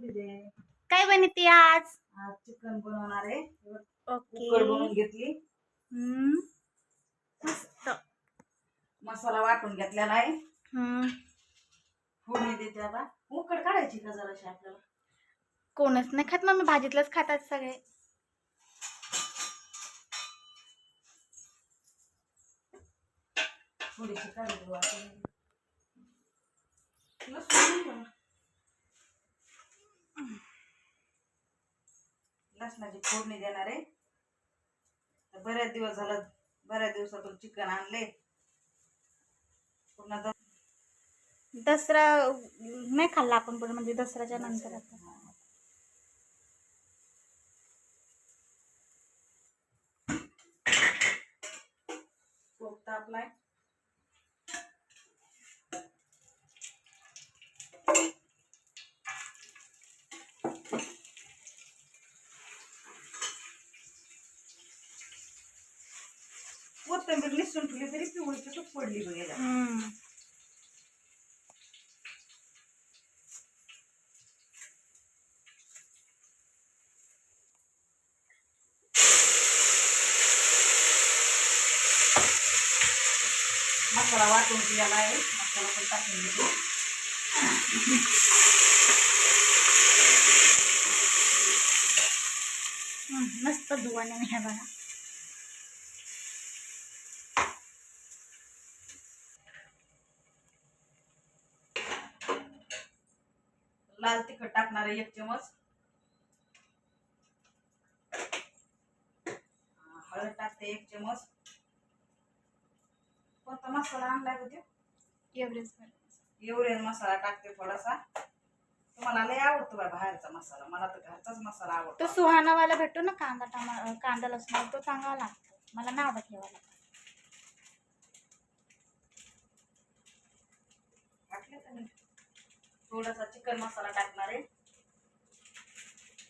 काय बनते आज? आज चिकन बनवणार आहे. ओके. बनवून घेतली. मस्त. मसाला वाटून घेतलेला आहे हम्म. फोडणी देते आता. उकड काढायची का जराशी आपल्याला? कोणच नाही खात. मम्मी भाजीतलंच खातात सगळे. थोडीशी काढली वाटून लसूण नाही का? लसणाची फोडणी देणार आहे. तर बऱ्याच दिवस झालं बऱ्याच दिवसातून चिकन आणले. पुन्हा द- दसरा नाही खाल्ला आपण पण म्हणजे दसऱ्याच्या नंतर आता. तूप तापलाय. कोथिंबीर निसून ठेवली तरी पिवळीची तूप पडली बघायला हम्म. मसाला वाटून केलेला आहे. मसाला पण टाकून हम्म, मस्त धुवाने आहे बघा. लाल तिखट टाकणार आहे एक चमच. हळद टाकते एक चमच. कोणता मसाला आणलाय होते. एवढे मसाला टाकते थोडासा. तुम्हाला लय आवडतो बाय बाहेरचा मसाला. मला तर घरचाच मसाला तो आवडतो सुहानावाला भेटतो ना कांदा टमा कांदा लसूण तो चांगला लागतो. मला नाव ठेवायला टाकले का नाही? थोडासा चिकन मसाला टाकणार आहे.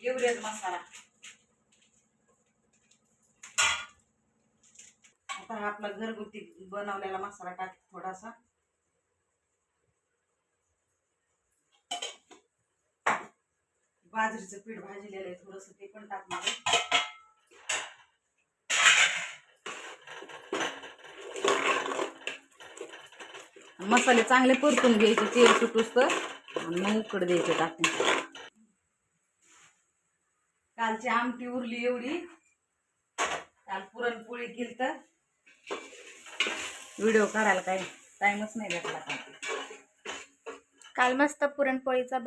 एवढेच मसाला. आता हा आपला घरगुती बनवलेला मसाला टाक थोडासा. बाजरीचं पीठ भाजलेलं आहे थोडस ते पण टाकणार आहे. मसाले चांगले परतून घ्यायचे तेल सुटूस तर. आणि मग उकड द्यायचे टाकून. कालची आमटी उरली एवढी. काल पुरणपोळी केली तर व्हिडिओ काढायला काही टाइमच नाही भेटला काल मस्त पुरणपोळीचा